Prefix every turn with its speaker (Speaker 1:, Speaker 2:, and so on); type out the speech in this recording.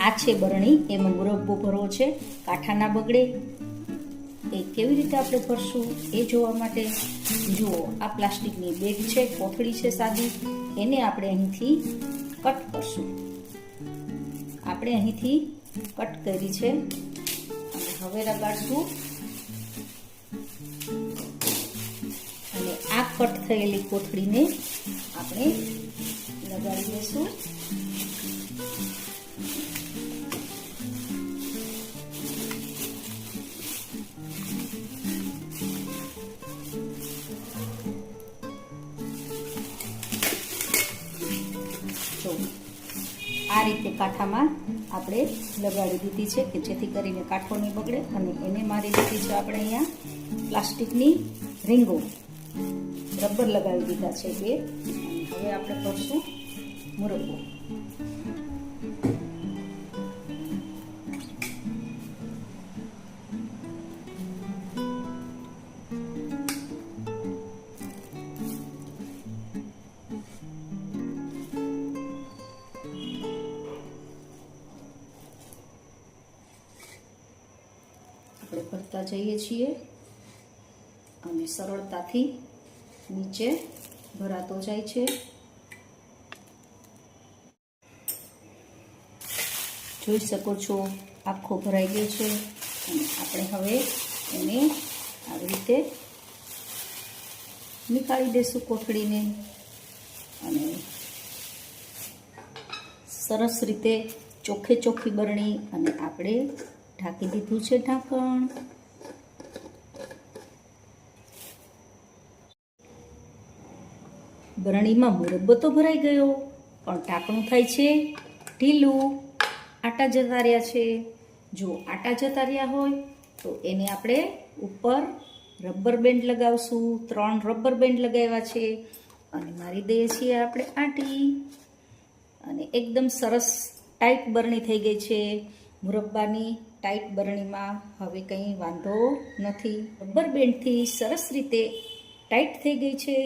Speaker 1: આ છે બરણી, એમાં મુરબ્બો ભરવો છે કાંઠા ના બગડે. એ કેવી રીતે આપણે ભરશું એ જોવા માટે? જુઓ, આ પ્લાસ્ટિકની બેગ છે, કોથળી છે સાદી. એને આપણે અહીંથી કટ કરશું. આપણે અહીંથી કટ કરી છે. હવે લગાડશું. અને આ કટ થયેલી કોથળીને આપણે લગાડી દઈશું. આ રીતે કાંઠામાં આપણે લગાડી દીધી છે કે જેથી કરીને કાંઠો નહીં બગડે અને એને મારી દીધી છે આપણે અહીંયા પ્લાસ્ટિકની રીંગો. રબર લગાવી દીધા છે બે. હવે આપણે કરશું મુરબ્બો. આપણે ભરતા જઈએ છીએ. અને સરળતાથી નીચે ભરાતો જાય છે. જોઈ શકો છો, આખો ભરાઈ ગયો છે. અને આપણે હવે એને આવી રીતે નીકાળી દઈશું કોથળીને. અને સરસ રીતે ચોખ્ખે ચોખ્ખી બરણી અને આપણે ઢાંકી દીધું છે ઢાંકણ. બરણીમાં મુરબ્બો તો ભરાઈ ગયો, પણ ઢાંકણું થાય છે ઢીલું. આટા જતા રહ્યા છે. જો આટા જતા રહ્યા હોય, તો એને આપણે ઉપર રબર બેન્ડ લગાવશું. ત્રણ રબર બેન્ડ લગાવ્યા છે. અને મારી દઈએ છીએ આપણે આટી. અને એકદમ સરસ ટાઈટ બરણી થઈ ગઈ છે. મુરબ્બાની ટાઈટ બરણીમાં હવે કંઈ વાંધો નથી. રબર બેન્ડથી સરસ રીતે ટાઈટ થઈ ગઈ છે.